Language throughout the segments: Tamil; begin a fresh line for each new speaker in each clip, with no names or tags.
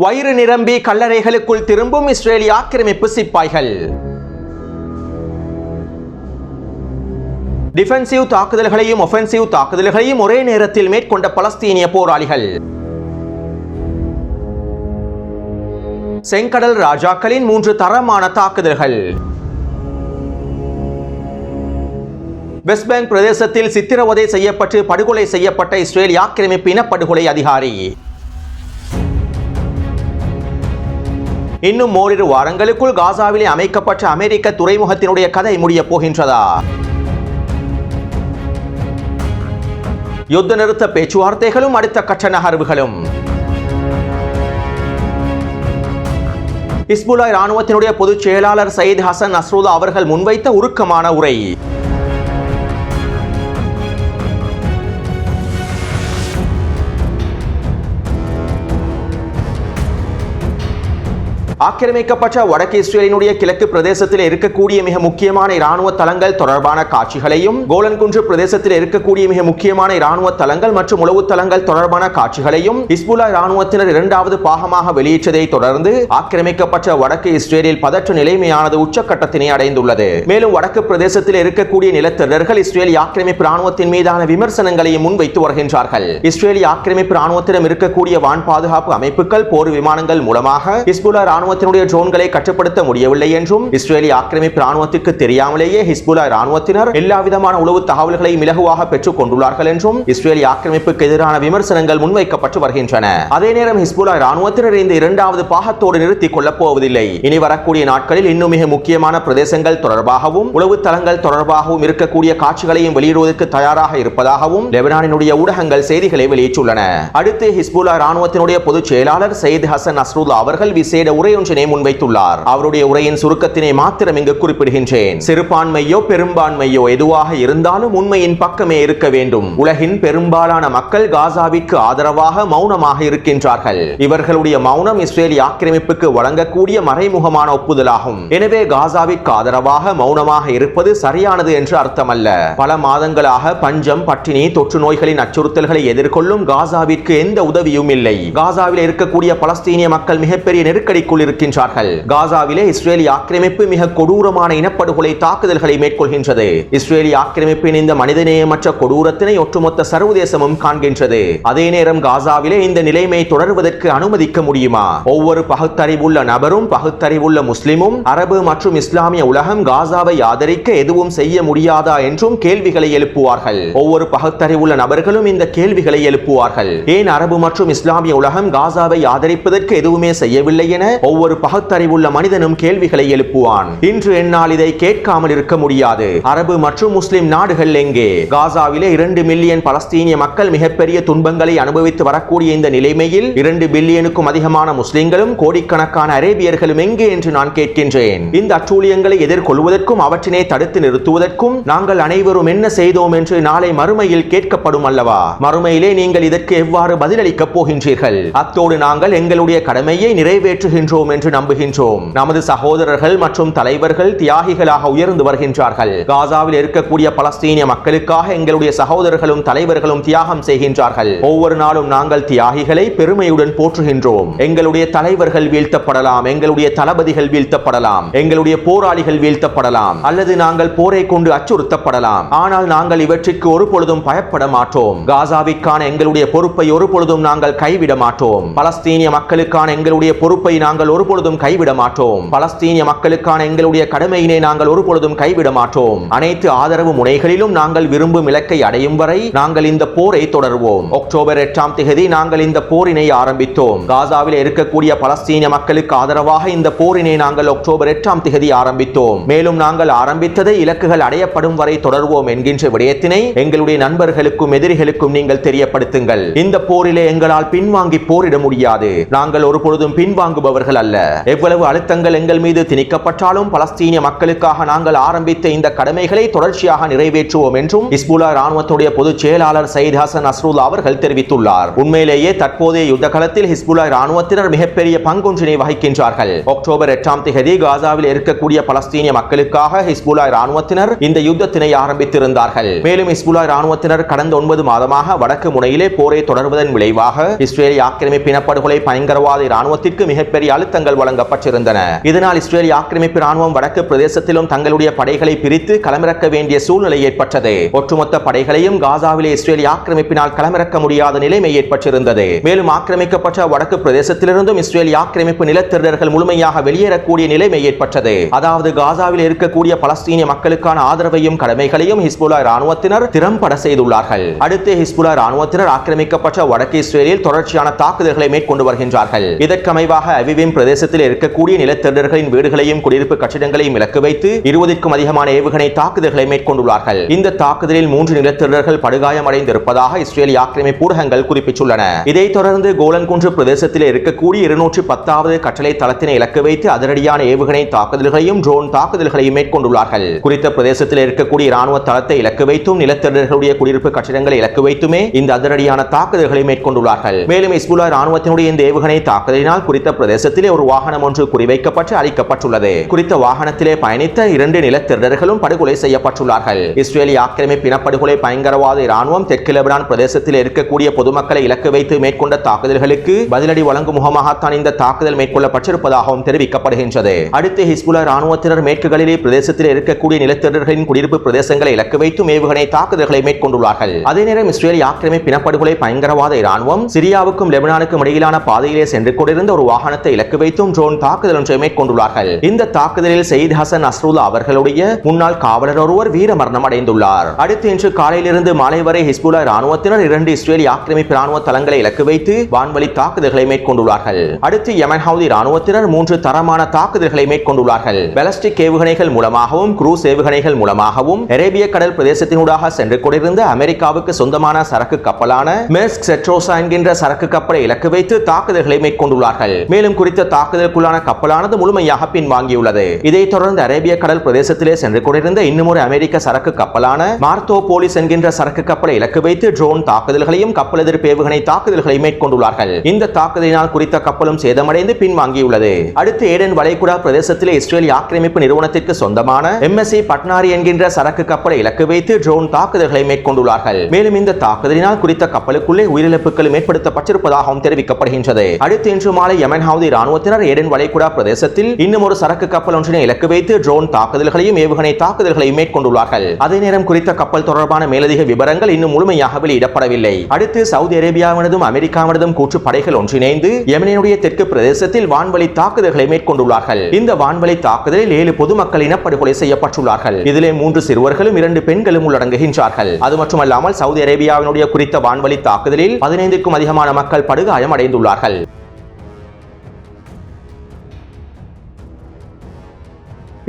வயிறு நிரம்பி கல்லறைகளுக்குள் திரும்பும் இஸ்ரேலிய ஆக்கிரமிப்பு சிப்பாய்கள். டிஃபென்சிவ் தாக்குதல்களையும் ஒஃபென்சிவ் தாக்குதல்களையும் ஒரே நேரத்தில் மேற்கொண்ட பலஸ்தீனிய போராளிகள். செங்கடல் ராஜாக்களின் மூன்று தரமான தாக்குதல்கள். வெஸ்ட் பேங்க் பிரதேசத்தில் சித்திரவதை செய்யப்பட்டு படுகொலை செய்யப்பட்ட இஸ்ரேல் ஆக்கிரமிப்பு இனப்படுகொலை அதிகாரி. இன்னும் ஓரிரு வாரங்களுக்குள் காசாவிலே அமைக்கப்பட்ட அமெரிக்க துறைமுகத்தினுடைய கதை முடியப் போகின்றதா? யுத்த நிறுத்த பேச்சுவார்த்தைகளும் அடுத்த கட்ட நகர்வுகளும். இஸ்புல்லா இராணுவத்தினுடைய பொதுச் செயலாளர் சயீத் ஹசன் நஸ்ருல்லா அவர்கள் முன்வைத்த உருக்கமான உரை. ஆக்கிரமிக்கப்பட்ட வடக்கு இஸ்ரேலினுடைய கிழக்கு பிரதேசத்தில் இருக்கக்கூடிய மிக முக்கியமான இராணுவ தளங்கள் தொடர்பான காட்சிகளையும் கோலன்குன்று பிரதேசத்தில் இருக்கக்கூடிய மிக முக்கியமான இராணுவ தளங்கள் மற்றும் உளவு தளங்கள் தொடர்பான காட்சிகளையும் இஸ்புல்லா இராணுவத்தினர் இரண்டாவது பாகமாக வெளியிட்டதை தொடர்ந்து ஆக்கிரமிக்கப்பட்ட வடக்கு இஸ்ரேலில் பதற்ற நிலைமையானது உச்சக்கட்டத்தினை அடைந்துள்ளது. மேலும் வடக்கு பிரதேசத்தில் இருக்கக்கூடிய நிலத்திரர்கள் இஸ்ரேல் ஆக்கிரமிப்பு இராணுவத்தின் மீதான விமர்சனங்களையும் முன்வைத்து வருகின்றார்கள். இஸ்ரேலிய ஆக்கிரமிப்பு இராணுவத்திடம் இருக்கக்கூடிய வான் பாதுகாப்பு அமைப்புகள் போர் விமானங்கள் மூலமாக இஸ்புல்லா ராணுவத்தினுடைய ட்ரோன்களை கட்டுப்படுத்த முடியவில்லை என்றும் இஸ்ரேலிய ஆக்கிரமிப்பு ராணுவத்திற்கு தெரியாமலேயே ஹிஸ்புல்லா ராணுவத்தினர் எல்லா விதமான உளவு தகவல்களை இலகுவாக பெற்றுக் கொண்டுள்ளார்கள் என்றும் இஸ்ரேலிய ஆக்கிரமிப்புக்கு எதிரான விமர்சனங்கள் முன்வைக்கப்பட்டு வருகின்றன. அதே நேரம் ஹிஸ்புல்லா ராணுவத்தினர் இந்த இரண்டாவது பாகத்தோடு நிறுத்திக் கொள்ளப் போவதில்லை. இனி வரக்கூடிய நாட்களில் இன்னும் மிக முக்கியமான பிரதேசங்கள் தொடர்பாகவும் உளவு தளங்கள் தொடர்பாகவும் இருக்கக்கூடிய காட்சிகளையும் வெளியிடுவதற்கு தயாராக இருப்பதாகவும் லெபனானினுடைய ஊடகங்கள் செய்திகளை வெளியிட்டுள்ளன. அடுத்து ஹிஸ்புல்லா ராணுவத்தினுடைய பொதுச் செயலாளர் சயீத் ஹசன் நஸ்ருல்லா அவர்கள் விசேட ஒன்றினை முன்வைத்துள்ளார். அவருடைய உரையின் சுருக்கத்தினை மாத்திரம் இங்கு குறிப்பிடுகின்றேன். சிறுபான்மையோ பெரும்பான்மையோ எதுவாக இருந்தாலும் உண்மையின் பக்கமே இருக்க வேண்டும். உலகின் பெரும்பாலான மக்கள் காசாவிற்கு ஆதரவாக மௌனமாக இருக்கின்றார்கள். இவர்களுடைய மௌனம் இஸ்ரேலி ஆக்கிரமிப்புக்கு வழங்கக்கூடிய மறைமுகமான ஒப்புதலாகும். எனவே காசாவிற்கு ஆதரவாக மௌனமாக இருப்பது சரியானது என்று அர்த்தமல்ல. பல மாதங்களாக பஞ்சம் பட்டினி தொற்று நோய்களின் அச்சுறுத்தல்களை எதிர்கொள்ளும் காசாவிற்கு எந்த உதவியும் இல்லை. காசாவில் இருக்கக்கூடிய பலஸ்தீனிய மக்கள் மிகப்பெரிய நெருக்கடிக்குள் இருக்கின்றார்கள். காசாவிலே இஸ்ரேலி ஆக்கிரமிப்பு மிக கொடூரமான இனப்படுகொலை தாக்குதல்களை மேற்கொள்கின்றது. இஸ்ரேலி ஆக்கிரமிப்பின் இந்த மனிதநேயமற்ற கொடூரத்தினை ஒட்டுமொத்த சர்வதேசமும் காண்கின்றது. அதே நேரம் காசாவிலே இந்த நிலைமை தொடர்வதற்கு அனுமதிக்க முடியுமா? ஒவ்வொரு பகுத்தறிவுள்ள நபரும் பகுத்தறிவுள்ள முஸ்லிமும் அரபு மற்றும் இஸ்லாமிய உலகம் காசாவை ஆதரிக்க எதுவும் செய்ய முடியாதா என்றும் கேள்விகளை எழுப்புவார்கள். ஒவ்வொரு பகுத்தறிவுள்ள நபர்களும் இந்த கேள்விகளை எழுப்புவார்கள். ஏன் அரபு மற்றும் இஸ்லாமிய உலகம் காசாவை ஆதரிப்பதற்கு எதுவுமே செய்யவில்லை என? ஒவ்வொரு பகுத்தறிவுள்ள மனிதனும் கேள்விகளை எழுப்புவான். இன்று என்னால் இதை கேட்காமல் இருக்க முடியாது. அரபு மற்றும் முஸ்லிம் நாடுகள் எங்கே? காசாவிலே இரண்டு மில்லியன் பலஸ்தீனிய மக்கள் மிகப்பெரிய துன்பங்களை அனுபவித்து வரக்கூடிய இந்த நிலைமையில் இரண்டு பில்லியனுக்கும் அதிகமான முஸ்லிம்களும் கோடிக்கணக்கான அரேபியர்களும் எங்கே என்று நான் கேட்கின்றேன். இந்த அச்சூழியங்களை எதிர்கொள்வதற்கும் அவற்றினை தடுத்து நிறுத்துவதற்கும் நாங்கள் அனைவரும் என்ன செய்தோம் என்று நாளை மறுமையில் கேட்கப்படும் அல்லவா? மறுமையிலே நீங்கள் இதற்கு எவ்வாறு பதிலளிக்கப் போகின்றீர்கள்? அத்தோடு நாங்கள் எங்களுடைய கடமையை நிறைவேற்றுகின்றோம் என்று நம்புகின்றோம். நமது சகோதரர்கள் மற்றும் தலைவர்கள் தியாகிகளாக உயர்ந்து வருகின்றார்கள். காசாவில் இருக்கக்கூடிய பலஸ்தீனிய மக்களுக்காக எங்களுடைய சகோதரர்களும் தலைவர்களும் தியாகம் செய்கின்றார்கள். ஒவ்வொரு நாளும் நாங்கள் தியாகிகளை பெருமையுடன் போற்றுகின்றோம். எங்களுடைய தலைவர்கள் வீழ்த்தப்படலாம். எங்களுடைய தளபதிகள் வீழ்த்தப்படலாம். எங்களுடைய போராளிகள் வீழ்த்தப்படலாம். அல்லது நாங்கள் போரை கொண்டு அச்சுறுத்தப்படலாம். ஆனால் நாங்கள் இவற்றிற்கு ஒரு பொழுதும் பயப்பட மாட்டோம். காசாவிற்கான எங்களுடைய பொறுப்பை ஒரு பொழுதும் நாங்கள் கைவிட மாட்டோம். பலஸ்தீனிய மக்களுக்கான எங்களுடைய பொறுப்பை நாங்கள் ஒரு பொழுதும் கைவிட மாட்டோம் பலஸ்தீனிய மக்களுக்கான எங்களுடைய கடமையினை நாங்கள் ஒரு பொழுதும் கைவிட மாட்டோம் அனைத்து ஆதரவு முனைகளிலும் நாங்கள் விரும்பும் இலக்கை அடையும் வரை நாங்கள் இந்த போரை தொடர்வோம். அக்டோபர் எட்டாம் தேதி நாங்கள் இந்த போரினை ஆரம்பித்தோம். காசாவில் இருக்கக்கூடிய பலஸ்தீனிய மக்களுக்கு ஆதரவாக இந்த போரினை நாங்கள் அக்டோபர் எட்டாம் தேதி ஆரம்பித்தோம். மேலும் நாங்கள் ஆரம்பித்ததை இலக்குகள் அடையப்படும் வரை தொடர்வோம் என்கின்ற விடயத்தினை எங்களுடைய நண்பர்களுக்கும் எதிரிகளுக்கும் நீங்கள் தெரியப்படுத்துங்கள். இந்த போரிலே எங்களால் பின்வாங்கி போரிட முடியாது. நாங்கள் ஒரு பொழுதும் பின்வாங்குபவர்கள் அல்ல. எவ்வளவு அழுத்தங்கள் எங்கள் மீது திணிக்கப்பட்டாலும் பலஸ்தீனிய மக்களுக்காக நாங்கள் ஆரம்பித்த இந்த கடமைகளை தொடர்ச்சியாக நிறைவேற்றுவோம் என்றும் இஸ்புலா ராணுவத்துடைய பொதுச் செயலாளர் சயித் ஹசன் அஸ்ருல்லா அவர்கள் தெரிவித்துள்ளார். உண்மையிலேயே தற்போதைய யுத்த களத்தில் ஹிஸ்புல்லா ராணுவத்தினர் மிகப்பெரிய பங்கொன்றினை வகிக்கின்றார்கள். அக்டோபர் எட்டாம் தேதி காசாவில் இருக்கக்கூடிய பலஸ்தீனிய மக்களுக்காக ஹிஸ்புலா ராணுவத்தினர் இந்த யுத்தத்தினை ஆரம்பித்திருந்தார்கள். மேலும் ஹிஸ்புலா ராணுவத்தினர் கடந்த ஒன்பது மாதமாக வடக்கு முனையிலே போரை தொடர்வதன் விளைவாக இஸ்ரேலிய ஆக்கிரமிப்பு இனப்படுகொலை பயங்கரவாத ராணுவத்திற்கு மிகப்பெரிய அழுத்தங்கள் வழங்கப்பட்டிருந்தன. இதனால் இஸ்ரேலிய ஆக்கிரமிப்பு ராணுவம் வடக்கு பிரதேசத்திலும் தங்களுடைய படைகளை பிரித்து களமிறக்க வேண்டிய சூழ்நிலை ஏற்பட்டது. ஒட்டுமொத்த படைகளையும் காசாவிலே இஸ்ரேலிய ஆக்கிரமிப்பினால் களமிறக்க முடியாத நிலைமை ஏற்பட்டிருந்தது. மேலும் ஆக்கிரமிக்கப்பட்ட வடக்கு பிரதேசத்திலிருந்தும் இஸ்ரேலிய ஆக்கிரமிப்பு நிலத்திரர்கள் முழுமையாக வெளியேறக்கூடிய நிலைமை ஏற்பட்டது. அதாவது காசாவில் இருக்கக்கூடிய பலஸ்தீனிய மக்களுக்கான ஆதரவையும் கடமைகளையும் ஹிஸ்புல்லா ராணுவத்தினர் திறம்பட செய்துள்ளார்கள். அடுத்து ஹிஸ்புல்லா ராணுவத்தினர் ஆக்கிரமிக்கப்பட்ட வடக்கு இஸ்ரேலில் தொடர்ச்சியான தாக்குதல்களை மேற்கொண்டு வருகின்றார்கள். இதற்கமைவாக அவிவின் பிரதேசத்தில் இருக்கக்கூடிய நிலத்திரர்களின் வீடுகளையும் குடியிருப்பு கட்டிடங்களையும் இலக்கு வைத்து இருபதுக்கும் அதிகமான ஏவுகணை தாக்குதல்களை மேற்கொண்டுள்ளார்கள். இந்த தாக்குதலில் மூன்று நிலத்திரர்கள் படுகாயமடைந்திருப்பதாக இஸ்ரேல் ஆக்கிரமிப்பு ஊடகங்கள் குறிப்பிட்டுள்ளன. இதைத் தொடர்ந்து கோலன்குன்று பிரதேசத்தில் இருக்கக்கூடிய இருநூற்றி பத்தாவது கட்டளை தளத்தினை இலக்கு வைத்து அதிரடியான ஏவுகணை தாக்குதல்களையும் ட்ரோன் தாக்குதல்களையும் மேற்கொண்டுள்ளார்கள். குறித்த பிரதேசத்தில் இருக்கக்கூடிய இராணுவ தளத்தை இலக்கு வைத்தும் நிலத்திரர்களுடைய குடியிருப்பு கட்டிடங்களை இலக்கு வைத்துமே இந்த அதிரடியான தாக்குதல்களை மேற்கொண்டுள்ளார்கள். மேலும் இஸ்புல்லா ராணுவத்தினுடைய இந்த ஏவுகணை தாக்குதலினால் குறித்த பிரதேசத்திலே ஒரு வாகனம் ஒன்று குறிவைக்கப்பட்டு அழிக்கப்பட்டுள்ளது. குறித்த வாகனத்திலே பயணித்த இரண்டு நிலத்திரர்களும் படுகொலை செய்யப்பட்டுள்ளார்கள். இஸ்ரேலிய ஆக்கிரமிப்பு இனப்படுகொலை பயங்கரவாத இராணுவம் தெற்கு லெபனான் பிரதேசத்தில் இருக்கக்கூடிய பொதுமக்களை இலக்கு வைத்து மேற்கொண்ட தாக்குதல்களுக்கு பதிலடி வழங்கும் முகமாகத்தான் இந்த தாக்குதல் மேற்கொள்ளப்பட்டிருப்பதாகவும் தெரிவிக்கப்படுகின்றது. அடுத்து ஹிஸ்புல்லா ராணுவத்தினர் மேற்குகளிலே பிரதேசத்தில் இருக்கக்கூடிய நிலத்திரர்களின் குடியிருப்பு பிரதேசங்களை இலக்கு வைத்து ஏவுகணை தாக்குதல்களை மேற்கொண்டுள்ளார்கள். அதே நேரம் இஸ்ரேலிய ஆக்கிரமிப்பு இனப்படுகொலை பயங்கரவாத இராணுவம் சிரியாவுக்கும் லெபனானுக்கும் இடையிலான பாதையிலே சென்று கொண்டிருந்த ஒரு வாகனத்தை இலக்கு வைத்தும் ட்ரோன் தாக்குதல் ஒன்றை மேற்கொண்டுள்ளார்கள். இந்த தாக்குதலில் சயித் ஹசன் அஸ்ருல்லா அவர்களுடைய முன்னாள் காவலர் ஒருவர் வீரமரணம் அடைந்துள்ளார். அடுத்து இன்று காலையிலிருந்து மாலை வரை ஹிஸ்புல்லா ராணுவத்தினர் இரண்டு இஸ்ரேலி ஆக்கிரமிப்பு ராணுவ தளங்களை இலக்கு வைத்து வான்வழி தாக்குதல்களை மேற்கொண்டுள்ளார்கள். அடுத்து யமன் ஹவுதி ராணுவத்தினர் மூன்று தரமான தாக்குதல்களை மேற்கொண்டுள்ளார்கள். பெலஸ்டிக் ஏவுகணைகள் மூலமாகவும் குரூஸ் ஏவுகணைகள் மூலமாகவும் அரேபிய கடல் பிரதேசத்தினூடாக சென்று கொண்டிருந்த அமெரிக்காவுக்கு சொந்தமான சரக்கு கப்பலான மெர்ஸ்க் செட்ரோசா என்கின்ற சரக்கு கப்பலை இலக்கு வைத்து தாக்குதல்களை மேற்கொண்டுள்ளார்கள். மேலும் குறித்த தாக்குதலுக்குள்ளான கப்பலானது முழுமையாக பின்வாங்கியுள்ளது இதைத் தொடர்ந்து அரேபிய கடல் பிரதேசத்திலே சென்று கொண்டிருந்த இன்னும் ஒரு அமெரிக்க சரக்கு கப்பலான மார்த்தோ போலிஸ் என்கின்ற சரக்கு கப்பலை இலக்கு வைத்து ட்ரோன் தாக்குதல்களையும் கப்பல் எதிர்ப்பு ஏவுகணை தாக்குதல்களை மேற்கொண்டுள்ளார்கள். இந்த தாக்குதலினால் குறித்த கப்பலும் சேதமடைந்து பின்வாங்கியுள்ளது அடுத்து ஏடன் வளைகுடா பிரதேசத்திலே இஸ்ரேல் ஆக்கிரமிப்பு நிறுவனத்திற்கு சொந்தமான எம்எஸ்சி பட்னாரி என்கின்ற சரக்கு கப்பலை இலக்கு வைத்து ட்ரோன் தாக்குதல்களை மேற்கொண்டுள்ளார்கள். மேலும் இந்த தாக்குதலினால் குறித்த கப்பலுக்குள்ளே உயிரிழப்புகளும் ஏற்படுத்தப்பட்டிருப்பதாகவும் தெரிவிக்கப்படுகின்றது. அடுத்து இன்று மாலை யமன் ராணுவ ராணுவத்தினர் எடன் வளைகுடா பிரதேசத்தில் இன்னும் ஒரு சரக்கு கப்பல் ஒன்றினை இலக்கு வைத்து ட்ரோன் தாக்குதல்களையும் ஏவுகணை தாக்குதல்களையும் மேற்கொண்டுள்ளார்கள். அதே நேரம் குறித்த கப்பல் தொடர்பான மேலதிக விவரங்கள் இன்னும் முழுமையாக வெளியிடப்படவில்லை. அடுத்து சவுதி அரேபியாவினதும் அமெரிக்காவினதும் கூற்று படைகள் ஒன்றிணைந்து யமனினுடைய தெற்கு பிரதேசத்தில் வான்வழி தாக்குதல்களை மேற்கொண்டுள்ளார்கள். இந்த வான்வழி தாக்குதலில் ஏழு பொதுமக்கள் இனப்படுகொலை செய்யப்பட்டுள்ளார்கள். இதிலே மூன்று சிறுவர்களும் இரண்டு பெண்களும் உள்ளடங்குகின்றார்கள். அது மட்டுமல்லாமல் சவுதி அரேபியாவினுடைய குறித்த வான்வழி தாக்குதலில் பதினைந்துக்கும் அதிகமான மக்கள் படுகாயம் அடைந்துள்ளார்கள்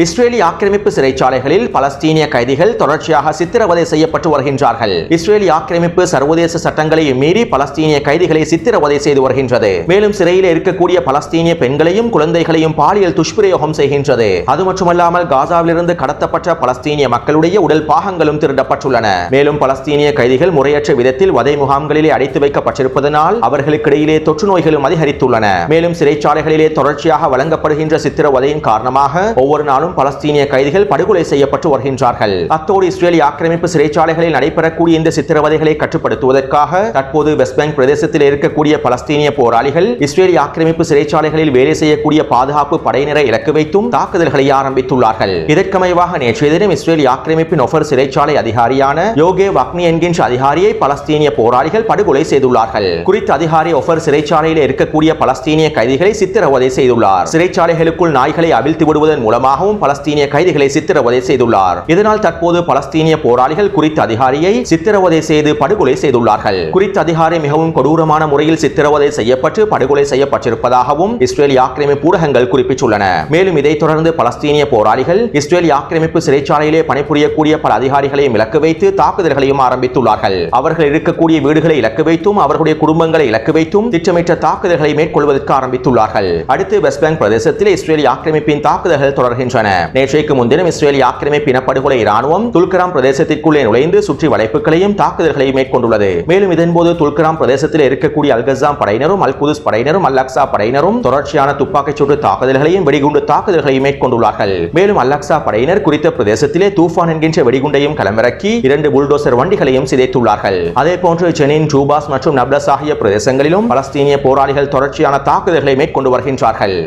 இஸ்ரேலி ஆக்கிரமிப்பு சிறைச்சாலைகளில் பலஸ்தீனிய கைதிகள் தொடர்ச்சியாக சித்திரவதை செய்யப்பட்டு வருகின்றார்கள். இஸ்ரேலி ஆக்கிரமிப்பு சர்வதேச சட்டங்களை மீறி பலஸ்தீனிய கைதிகளை சித்திரவதை செய்து வருகின்றது. மேலும் சிறையில் இருக்கக்கூடிய பலஸ்தீனிய பெண்களையும் குழந்தைகளையும் பாலியல் துஷ்பிரயோகம் செய்கின்றது. அது மட்டுமல்லாமல் காசாவிலிருந்து கடத்தப்பட்ட பலஸ்தீனிய மக்களுடைய உடல் பாகங்களும் திருடப்பட்டுள்ளன. மேலும் பலஸ்தீனிய கைதிகள் முறையற்ற விதத்தில் வதை முகாம்களிலே அடைத்து வைக்கப்பட்டிருப்பதனால் அவர்களுக்கிடையிலே தொற்று நோய்களும் அதிகரித்துள்ளன. மேலும் சிறைச்சாலைகளிலே தொடர்ச்சியாக வழங்கப்படுகின்ற சித்திரவதையின் காரணமாக ஒவ்வொரு நாளும் பலஸ்தீனிய கைதிகள் படுகொலை செய்யப்பட்டு வருகின்றார்கள். அத்தோடு இஸ்ரேலிய ஆக்கிரமிப்பு சிறைச்சாலைகளில் நடைபெறக்கூடிய இந்த சித்திரவதைகளை கட்டுப்படுத்துவதற்காக தற்போது வெஸ்ட் பேங்க் பிரதேசத்தில் இருக்கக்கூடிய பலஸ்தீனிய போராளிகள் இஸ்ரேலிய ஆக்கிரமிப்பு சிறைச்சாலைகளில் வேலை செய்யக்கூடிய பாதுகாப்பு படையினரை இலக்கு வைத்தும் தாக்குதல்களை ஆரம்பித்துள்ளார்கள். இதற்கமைவாக நேற்றைய தினம் இஸ்ரேலிய ஆக்கிரமிப்பின் ஒஃபர் சிறைச்சாலை அதிகாரியான யோகே வக்னி என்கின்ற அதிகாரியை பலஸ்தீனிய போராளிகள் படுகொலை செய்துள்ளார்கள். குறித்த அதிகாரி ஒஃபர் சிறைச்சாலையில் இருக்கக்கூடிய பலஸ்தீனிய கைதிகளை சித்திரவதை செய்துள்ளார். சிறைச்சாலைகளுக்குள் நாய்களை அவிழ்த்து விடுவதன் மூலமாகவும் மிகவும் பலஸ்தீனிய கைதிகளை சித்திரவதை செய்துள்ளார். இதனால் தற்போது பலஸ்தீனிய போராளிகள் குறித்த அதிகாரியை சித்திரவதை செய்து படுகொலை செய்துள்ளார்கள். குறித்த அதிகாரி மிகவும் கொடூரமான முறையில் சித்திரவதை செய்யப்பட்டு படுகொலை செய்யப்பட்டிருப்பதாகவும் இஸ்ரேலிய ஆக்கிரமிப்பு ஊடகங்கள் குறிப்பிட்டுள்ளன. மேலும் இதைத் தொடர்ந்து பலஸ்தீனிய போராளிகள் இஸ்ரேலிய ஆக்கிரமிப்பு சிறைச்சாலையிலே பணிபுரியக்கூடிய பல அதிகாரிகளையும் இலக்கு வைத்து தாக்குதல்களையும் ஆரம்பித்துள்ளார்கள். அவர்கள் இருக்கக்கூடிய வீடுகளை இலக்கு வைத்தும் அவர்களுடைய குடும்பங்களை இலக்கு வைத்தும் திட்டமிட்ட தாக்குதல்களை மேற்கொள்வதற்கு ஆரம்பித்துள்ளார்கள். அடுத்து வெஸ்ட் பேங்க் பிரதேசத்தில் இஸ்ரேலிய ஆக்கிரமிப்பின் தாக்குதல்கள் தொடர்கின்றன. நேற்றைக்கு முன்தினம் இஸ்ரேலிய ஆக்கிரமிப்பு இனப்படுகொலை இராணுவம் துல்கராம் பிரதேசத்திற்குள்ளே நுழைந்து சுற்றி வளைப்புகளையும் தாக்குதல்களையும் மேற்கொண்டுள்ளது. மேலும் இதன்போது துல்கராம் பிரதேசத்தில் இருக்கக்கூடிய அல்கசாம் படையினரும் அல் குதுஸ் படையினரும் அல் அக்ஸா படையினரும் தொடர்ச்சியான துப்பாக்கிச் சுட்டு தாக்குதல்களையும் வெடிகுண்டு தாக்குதல்களையும் மேற்கொண்டுள்ளார்கள். மேலும் அல் அக்ஸா படையினர் குறித்த பிரதேசத்திலே தூஃபான் என்கின்ற வெடிகுண்டையும் களமிறக்கி இரண்டு புல்டோசர் வண்டிகளையும் சிதைத்துள்ளார்கள். அதே போன்று ஜெனின் ஜூபாஸ் மற்றும் நப்லஸ் ஆகிய பிரதேசங்களிலும் பலஸ்தீனிய போராளிகள் தொடர்ச்சியான தாக்குதல்களை மேற்கொண்டு வருகின்றார்கள்.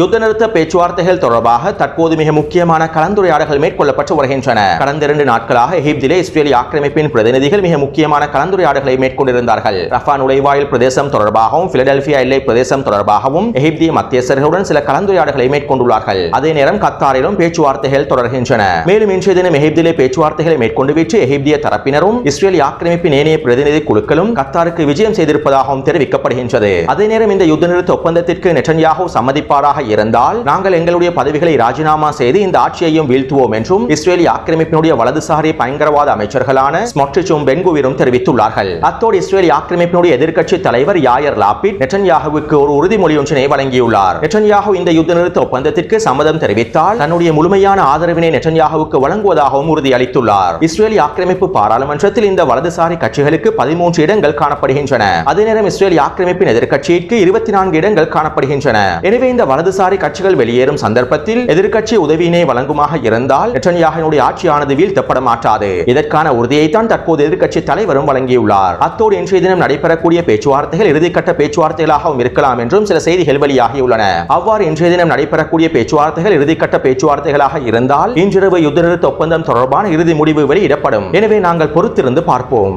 யுத்த நிறுத்த பேச்சுவார்த்தைகள் தொடர்பாக தற்போது மிக முக்கியமான கலந்துரையாடல்கள் மேற்கொள்ளப்பட்டு வருகின்றன. கடந்த இரண்டு நாட்களாக எகிப்திலே இஸ்ரேலிய ஆக்கிரமிப்பின் பிரதிநிதிகள் மிக முக்கியமான கலந்துரையாடல்களை மேற்கொண்டிருந்தார்கள். ரஃபா நுழைவாயில் பிரதேசம் தொடர்பாகவும் பிலடெல்பியா எல்லை பிரதேசம் தொடர்பாகவும் எகிப்திய மத்தியஸ்தர்களுடன் சில கலந்துரையாடல்களை மேற்கொண்டுள்ளார்கள். அதே நேரம் கத்தாரிலும் பேச்சுவார்த்தைகள் தொடர்கின்றன. மேலும் இன்றைய தினம் எகிப்திலே பேச்சுவார்த்தைகளை மேற்கொண்டு விட்டு எகிப்திய தரப்பினரும் இஸ்ரேலிய ஆக்கிரமிப்பின் ஏனைய பிரதிநிதி குழுக்களும் கத்தாருக்கு விஜயம் செய்திருப்பதாகவும் தெரிவிக்கப்படுகின்றது. அதே நேரம் இந்த யுத்த நிறுத்த ஒப்பந்தத்திற்கு நெட்டன்யாகு சம்மதிப்பாராக இருந்தால் நாங்கள் எங்களுடைய பதவிகளை ராஜினாமா செய்து இந்த ஆட்சியையும் வீழ்த்துவோம் என்றும் இஸ்ரேலிய ஆக்கிரமிப்பினுடைய வலதுசாரி பயங்கரவாத அமைச்சர்களான ஸ்மொட்ரிச்சும் பென்குவிரும் தெரிவித்துள்ளார்கள். அத்தோடு இஸ்ரேலிய ஆக்கிரமிப்பினுடைய எதிர்க்கட்சி தலைவர் யாயர் லாபிட் நெட்டன்யாகுவுக்கு ஒரு உறுதிமொழி ஒன்றினை வழங்கியுள்ளார். நெட்டன்யாகு இந்த யுத்த நிறுத்த ஒப்பந்தத்திற்கு சம்மதம் தெரிவித்தால் தன்னுடைய முழுமையான ஆதரவினை நெட்டன்யாகுவுக்கு வழங்குவதாகவும் உறுதியளித்துள்ளார். இஸ்ரேலிய ஆக்கிரமிப்பு பாராளுமன்றத்தில் இந்த வலதுசாரி கட்சிகளுக்கு பதிமூன்று இடங்கள் காணப்படுகின்றன. அதே நேரம் இஸ்ரேலிய ஆக்கிரமிப்பின் எதிர்க்கட்சிக்கு இருபத்தி நான்கு இடங்கள் காணப்படுகின்றன. எனவே இந்த வலது வலதுசாரி கட்சிகள் வெளியேறும் சந்தர்ப்பத்தில் எதிர்க்கட்சி உதவியினை வழங்குமாக இருந்தால் நெட்டன்யாகனுடைய ஆட்சியானது வீழ்த்தப்பட மாட்டாது இதற்கான உறுதியைத்தான் தற்போது எதிர்க்கட்சி தலைவரும் வழங்கியுள்ளார். அத்தோடு இன்றைய தினம் நடைபெறக்கூடிய பேச்சுவார்த்தைகள் இறுதிக்கட்ட பேச்சுவார்த்தைகளாகவும் இருக்கலாம் என்றும் சில செய்திகள் வெளியாகியுள்ளன. அவ்வாறு இன்றைய தினம் நடைபெறக்கூடிய பேச்சுவார்த்தைகள் இறுதிக்கட்ட பேச்சுவார்த்தைகளாக இருந்தால் இன்றிரவு யுத்த நிறுத்த ஒப்பந்தம் தொடர்பான இறுதி முடிவு வெளியிடப்படும். எனவே நாங்கள் பொறுத்திருந்து பார்ப்போம்.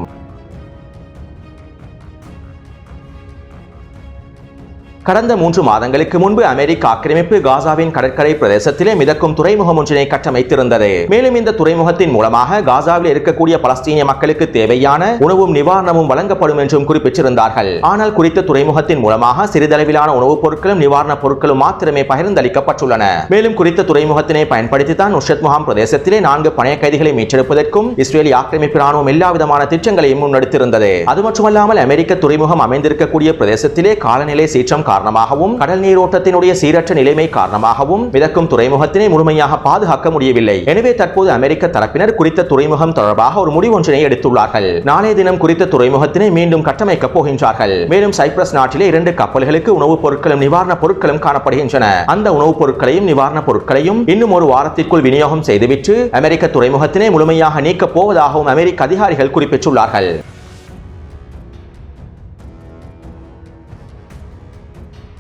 கடந்த மூன்று மாதங்களுக்கு முன்பு அமெரிக்க ஆக்கிரமிப்பு காசாவின் கடற்கரை பிரதேசத்திலே மிதக்கும் துறைமுகம் ஒன்றினை கட்டமைத்திருந்தது. மேலும் இந்த துறைமுகத்தின் மூலமாக காசாவில் இருக்கக்கூடிய பலஸ்தீனிய மக்களுக்கு தேவையான உணவும் நிவாரணமும் வழங்கப்படும் என்றும் குறிப்பிட்டிருந்தார்கள். ஆனால் குறித்த துறைமுகத்தின் மூலமாக சிறிதளவிலான உணவுப் பொருட்களும் நிவாரணப் பொருட்களும் மாத்திரமே பகிர்ந்தளிக்கப்பட்டுள்ளன. மேலும் குறித்த துறைமுகத்தினை பயன்படுத்தி தான் உஷத் முகாம் பிரதேசத்திலே நான்கு பணைய கைதிகளை மீட்டெடுப்பதற்கும் இஸ்ரேலி ஆக்கிரமிப்பு ராணுவம் எல்லாவிதமான திட்டங்களையும் முன்னெடுத்திருந்தது. அது மட்டுமல்லாமல் அமெரிக்க துறைமுகம் அமைந்திருக்கக்கூடிய பிரதேசத்திலே காலநிலை சீற்றம் காரணமாகவும் கடல் நீரோட்டத்தினுடைய சீரற்ற நிலைமை காரணமாகவும் மிதக்கும் துறைமுகத்தினை முழுமையாக பாதுகாக்க முடியவில்லை. எனவே தற்போது அமெரிக்க தரப்பினர் குறித்த துறைமுகம் தொடர்பாக ஒரு முடிவு ஒன்றினை எடுத்துள்ளார்கள். நாளைய தினம் குறித்த துறைமுகத்தினை மீண்டும் கட்டமைக்கப் போகின்றார்கள். மேலும் சைப்ரஸ் நாட்டிலே இரண்டு கப்பல்களுக்கு உணவுப் பொருட்களும் நிவாரணப் பொருட்களும் காணப்படுகின்றன. அந்த உணவுப் பொருட்களையும் நிவாரணப் பொருட்களையும் இன்னும் ஒரு வாரத்திற்குள் விநியோகம் செய்துவிட்டு அமெரிக்க துறைமுகத்தினை முழுமையாக நீக்கப் போவதாகவும் அமெரிக்க அதிகாரிகள் குறிப்பிட்டுள்ளார்கள்.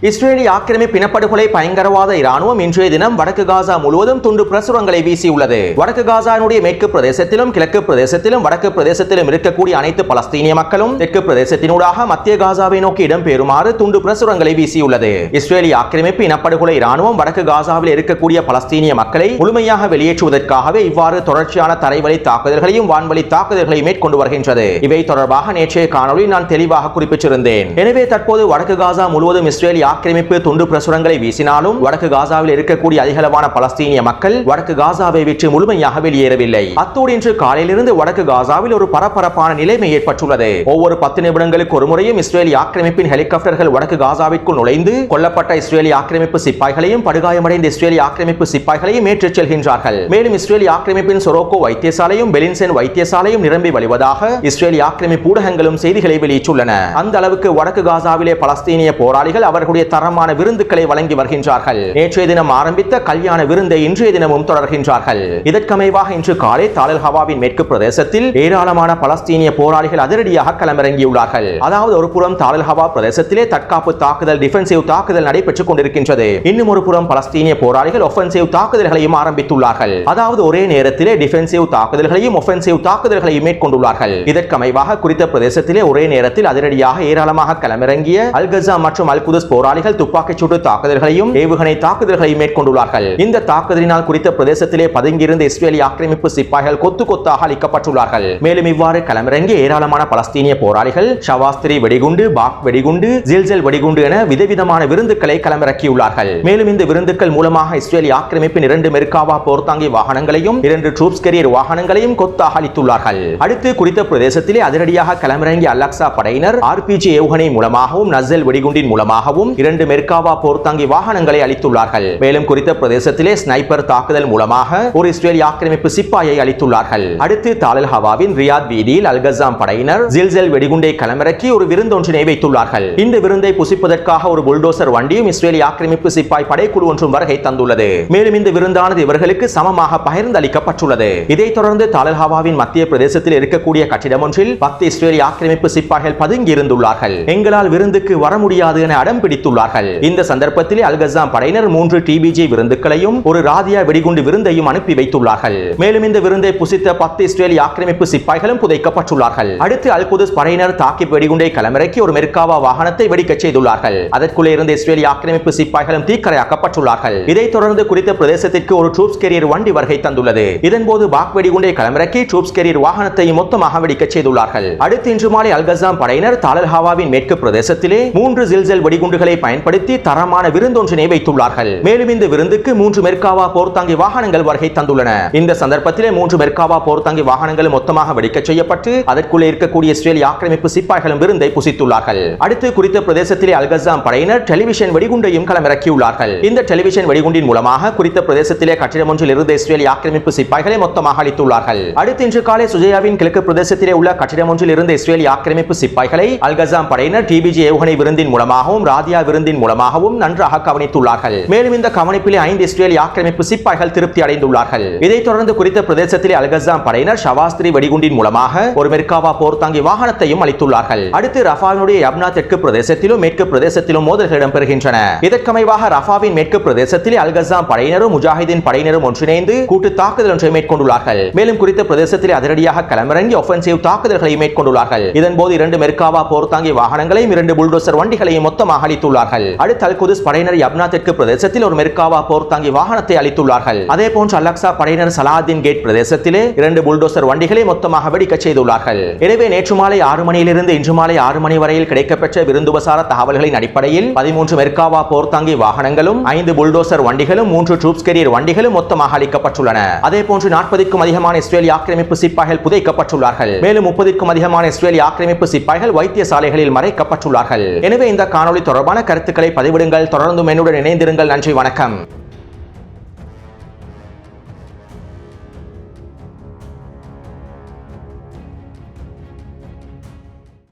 இஸ்ரேலிய ஆக்கிரமிப்பு இனப்படுகொலை பயங்கரவாத இராணுவம் இன்றைய தினம் வடக்கு காசா முழுவதும் துண்டு பிரசுரங்களை வீசியுள்ளது. வடக்கு காசாவினுடைய மேற்கு பிரதேசத்திலும் கிழக்கு பிரதேசத்திலும் வடக்கு பிரதேசத்திலும் இருக்கக்கூடிய அனைத்து பலஸ்தீனிய மக்களும் தெற்கு பிரதேசத்தினூடாக மத்திய காசாவை நோக்கி இடம்பெறுமாறு துண்டு பிரசுரங்களை வீசியுள்ளது. இஸ்ரேலிய ஆக்கிரமிப்பு இனப்படுகொலை இராணுவம் வடக்கு காசாவில் இருக்கக்கூடிய பலஸ்தீனிய மக்களை முழுமையாக வெளியேற்றுவதற்காகவே இவ்வாறு தொடர்ச்சியான தரைவழி தாக்குதல்களையும் வான்வழி தாக்குதல்களையும் மேற்கொண்டு வருகின்றது. இவை தொடர்பாக நேற்றைய காணொலி நான் தெளிவாக குறிப்பிட்டிருந்தேன். எனவே தற்போது வடக்கு காசா முழுவதும் இஸ்ரேலிய ஆக்கிரமிப்பு துண்டு பிரசுரங்களை வீசினாலும் வடக்கு காசாவில் இருக்கக்கூடிய அதிகளவான பலஸ்தீனிய மக்கள் வடக்கு காசாவை விட்டு முழுமையாக வெளியேறவில்லை. அத்தோடு இன்று காலையிலிருந்து வடக்கு காசாவில் ஒரு பரபரப்பான நிலைமை ஏற்பட்டுள்ளது. ஒவ்வொரு பத்து நிமிடங்களுக்கு ஒரு முறையும் இஸ்ரேலி ஆக்கிரமிப்பின் ஹெலிகாப்டர்கள் வடக்கு காசாவிற்குள் நுழைந்து கொல்லப்பட்ட இஸ்ரேலி ஆக்கிரமிப்பு சிப்பாய்களையும் படுகாயமடைந்த இஸ்ரேலி ஆக்கிரமிப்பு சிப்பாய்களையும் ஏற்றிச் செல்கின்றார்கள். மேலும் இஸ்ரேலி ஆக்கிரமிப்பின் சொரோக்கோ வைத்தியசாலையும் பெலின்சென் வைத்தியசாலையும் நிரம்பி வழிவதாக இஸ்ரேலி ஆக்கிரமிப்பு ஊடகங்களும் செய்திகளை வெளியிட்டுள்ளன. அந்த அளவுக்கு வடக்கு காசாவிலே பலஸ்தீனிய போராளிகள் அவர்களுடைய தரமான விருந்துகளை வழங்கி வருகின்றார்கள். நேற்றைய தினம் ஆரம்பித்த கல்யாண விருந்தை இன்றைய தினமும் தொடர்கின்றார்கள். இதற்கமைவாக இன்று காலை தாலல் ஹவாவின் மேற்கு பிரதேசத்தில் ஏராளமான பலஸ்தீனிய போராளிகள் அதிரடியாக களமிறங்கியுள்ளார்கள். அதாவது ஒரு புறம் தாலல் ஹவா பிரதேசத்திலே தற்காப்பு தாக்குதல் டிஃபென்சிவ் தாக்குதல் நடைபெற்றுக் கொண்டிருக்கின்றது. இன்னும் ஒரு புறம் பலஸ்தீனிய போராளிகள் ஒஃபென்சிவ் தாக்குதல்களையும் ஆரம்பித்துள்ளார்கள். அதாவது ஒரே நேரத்திலே டிஃபென்சிவ் தாக்குதல்களையும் ஒஃபென்சிவ் தாக்குதல்களையும் மேற்கொண்டுள்ளார்கள். இதற்கமைவாக குறித்த பிரதேசத்திலே ஒரே நேரத்தில் அதிரடியாக ஏராளமாக களமிறங்கிய அல்கசா மற்றும் அல் குதஸ் போராளிகள் போராளிகள் துப்பாக்கிச் சூடு தாக்குதல்களையும் ஏவுகணை தாக்குதல்களையும் மேற்கொண்டுள்ளார்கள். இந்த தாக்குதலினால் குறித்த பிரதேசத்திலே பதுங்கியிருந்த இஸ்ரேலிய ஆக்கிரமிப்பு சிப்பாய்கள் கொத்து கொத்தாக அளிக்கப்பட்டுள்ளார்கள். மேலும் இவ்வாறு களமிறங்கி ஏராளமான பலஸ்தீனிய போராளிகள் ஷவாஸ்திரி வெடிகுண்டு பாக் வெடிகுண்டு ஜில்ஜல் வெடிகுண்டு என விதவிதமான விருந்துக்களை களமிறக்கியுள்ளார்கள். மேலும் இந்த விருந்துக்கள் மூலமாக இஸ்ரேலிய ஆக்கிரமிப்பின் இரண்டு மெர்காவா போர்த்தாங்கி வாகனங்களையும் இரண்டு ட்ரூப்ஸ் கெரியர் வாகனங்களையும் கொத்தாக அளித்துள்ளார்கள். அடுத்து குறித்த பிரதேசத்திலே அதிரடியாக களமிறங்கிய அலக்சா படையினர் ஆர்பிஜி ஏவுகணை மூலமாகவும் நசல் வெடிகுண்டின் மூலமாகவும் இரண்டு மெர்காவா போர்த்தாங்கி வாகனங்களை அளித்துள்ளார்கள். மேலும் குறித்த பிரதேசத்திலே ஸ்னைப்பர் தாக்குதல் மூலமாக ஒரு இஸ்ரேலிய ஆக்கிரமிப்பு சிப்பாயை அளித்துள்ளார்கள். அடுத்து தாலல் ஹவாவின் ரியாத் வீதியில் அல்கசாம் படையினர் ஜில்ஜல் வெடிகுண்டை களமிறக்கி ஒரு விருந்தொன்றினை வைத்துள்ளார்கள். இந்த விருந்தை புசிப்பதற்காக ஒரு புல்டோசர் வண்டியும் இஸ்ரேலிய ஆக்கிரமிப்பு சிப்பாய் படைக்குழு ஒன்றும் வருகை தந்துள்ளது. மேலும் இந்த விருந்தானது இவர்களுக்கு சமமாக பகிர்ந்தளிக்கப்பட்டுள்ளது. இதைத் தொடர்ந்து தாலல்ஹாவாவின் மத்திய பிரதேசத்தில் இருக்கக்கூடிய கட்டிடம் ஒன்றில் பத்து இஸ்ரேலிய ஆக்கிரமிப்பு சிப்பாய்கள் பதுங்கி இருந்துள்ளார்கள் எங்களால் விருந்துக்கு வர முடியாது என அடம் தெரிவித்துள்ளார்கள். இந்த சந்தர்ப்பத்தில் அல்கசாம் படையினர் மூன்று டிபிஜி விருந்துகளையும் ஒரு ராதியா வெடிகுண்டு விருந்தையும் அனுப்பி வைத்துள்ளார்கள். மேலும் இந்த விருந்தை புசித்த பத்து இஸ்ரேலிய ஆக்கிரமிப்பு சிப்பாய்களும் புதைக்கப்பட்டுள்ளார்கள். அடுத்து அல் குதுஸ் படையினர் தாக்கி வெடிகுண்டை களமிறக்கி ஒரு மெர்காவா வாகனத்தை வெடிக்கச் செய்துள்ளார்கள். அதற்குள்ளே இருந்த இஸ்ரேலிய ஆக்கிரமிப்பு சிப்பாய்களும் தீக்கரையாக்கப்பட்டுள்ளார்கள். இதைத் தொடர்ந்து குறித்த பிரதேசத்திற்கு ஒரு ட்ரூப்ஸ் கேரியர் வண்டி வருகை தந்துள்ளது. இதன்போது பாக் வெடிகுண்டை களமிறக்கி ட்ரூப்ஸ் கேரியர் வாகனத்தை மொத்தமாக வெடிக்கச் செய்துள்ளார்கள். அடுத்து இன்று மாலை அல்கசாம் படையினர் தாலல் ஹவாவின் மேற்கு பிரதேசத்திலே மூன்று ஜில்ஜல் வெடிகுண்டுகளை பயன்படுத்தி தரமான விருந்தொன்றினை வைத்துள்ளார்கள். மேலும் இந்த விருந்துக்கு மூன்று மெர்காவா போர்த்தாங்கி வாகனங்கள் வருகை தந்துள்ளன. இந்த சந்தர்ப்பத்திலே மூன்று மெர்காவா போர்த்தாங்கி வாகனங்களும் மொத்தமாக வெடிக்கச் செய்யப்பட்டு அதற்குள்ளே இருக்கக்கூடிய இஸ்ரேலிய ஆக்கிரமிப்பு சிப்பாய்களும் விருந்தை புசித்துள்ளார்கள். அடுத்து குறித்த பிரதேசத்திலே அல்கசாம் படையினர் டெலிவிஷன் வெடிகுண்டையும் களமிறக்கியுள்ளார்கள். இந்த டெலிவிஷன் வெடிகுண்டின் மூலமாக குறித்த பிரதேசத்திலே கட்டிடம் ஒன்றில் இருந்த இஸ்ரேலிய ஆக்கிரமிப்பு சிப்பாய்களை மொத்தமாக அளித்துள்ளார்கள் அடுத்து இன்று காலை சுஜயாவின் கிழக்கு பிரதேசத்திலே உள்ள கட்டிடம் ஒன்றில் இருந்த இஸ்ரேலிய ஆக்கிரமிப்பு சிப்பாய்களை அல்கசாம் படையினர் டிபிஜி ஏவுகணை விருந்தின் மூலமாகவும் ராதியா இந்தியா விருந்தின் மூலமாகவும் நன்றாக கவனித்துள்ளார்கள். மேலும் இந்த கவனிப்பிலே ஐந்து இஸ்ரேலிய ஆக்கிரமிப்பு சிப்பாய்கள் திருப்தி அடைந்துள்ளார்கள். இதைத் தொடர்ந்து குறித்த பிரதேசத்திலே அல்கசாம் படையினர் ஷவாஸ்திரி வெடிகுண்டின் மூலமாக ஒரு மெர்காவா போர்த்தாங்கி வாகனத்தையும் அளித்துள்ளார்கள். அடுத்து ரஃபாவினுடைய யப்னா தெற்கு பிரதேசத்திலும் மேற்கு பிரதேசத்திலும் மோதல்கள் இடம்பெறுகின்றன. இதற்கமைவாக ரஃபாவின் மேற்கு பிரதேசத்திலே அல்கசாம் படையினரும் முஜாஹிதீன் படையினரும் ஒன்றிணைந்து கூட்டு தாக்குதல் ஒன்றை மேற்கொண்டுள்ளார்கள். மேலும் குறித்த பிரதேசத்திலே அதிரடியாக களமிறங்கி ஒஃபென்சிவ் தாக்குதல்களை மேற்கொண்டுள்ளார்கள். இதன்போது இரண்டு மெர்காவா போர்த்தாங்கி வாகனங்களையும் இரண்டு புல்டோசர் வண்டிகளையும் மொத்தமாக அளித்துள்ளார்கள் அடுத்து அல் குதிஸ் படையினர் யப்னா தெற்கு பிரதேசத்தில் ஒரு மெர்காவா போர்த்தாங்கி வாகனத்தை அளித்துள்ளார்கள் அதே போன்று அலக்சா படையினர் சலாதின் கேட் பிரதேசத்திலே இரண்டு புல்டோசர் வண்டிகளை மொத்தமாக வெடிக்கச் செய்துள்ளார்கள். எனவே நேற்று மாலை ஆறு மணியிலிருந்து இன்று மாலை ஆறு மணி வரையில் கிடைக்கப்பெற்ற விருந்துபசார தகவல்களின் அடிப்படையில் பதிமூன்று மெர்காவா போர்த்தாங்கி வாகனங்களும் ஐந்து புல்டோசர் வண்டிகளும் மூன்று ட்ரூப்ஸ் கெரியர் வண்டிகளும் மொத்தமாக அளிக்கப்பட்டுள்ளன. அதே போன்று நாற்பதுக்கும் அதிகமான இஸ்ரேலிய ஆக்கிரமிப்பு சிப்பாய்கள் புதைக்கப்பட்டுள்ளார்கள். மேலும் முப்பதுக்கும் அதிகமான இஸ்ரேலிய ஆக்கிரமிப்பு சிப்பாய்கள் வைத்தியசாலைகளில் மறைக்கப்பட்டுள்ளார்கள். எனவே இந்த காணொளி தொடர்பான கருத்துக்களை பதிவிடுங்கள். தொடர்ந்தும் என்னுடன் இணைந்திருங்கள். நன்றி வணக்கம்.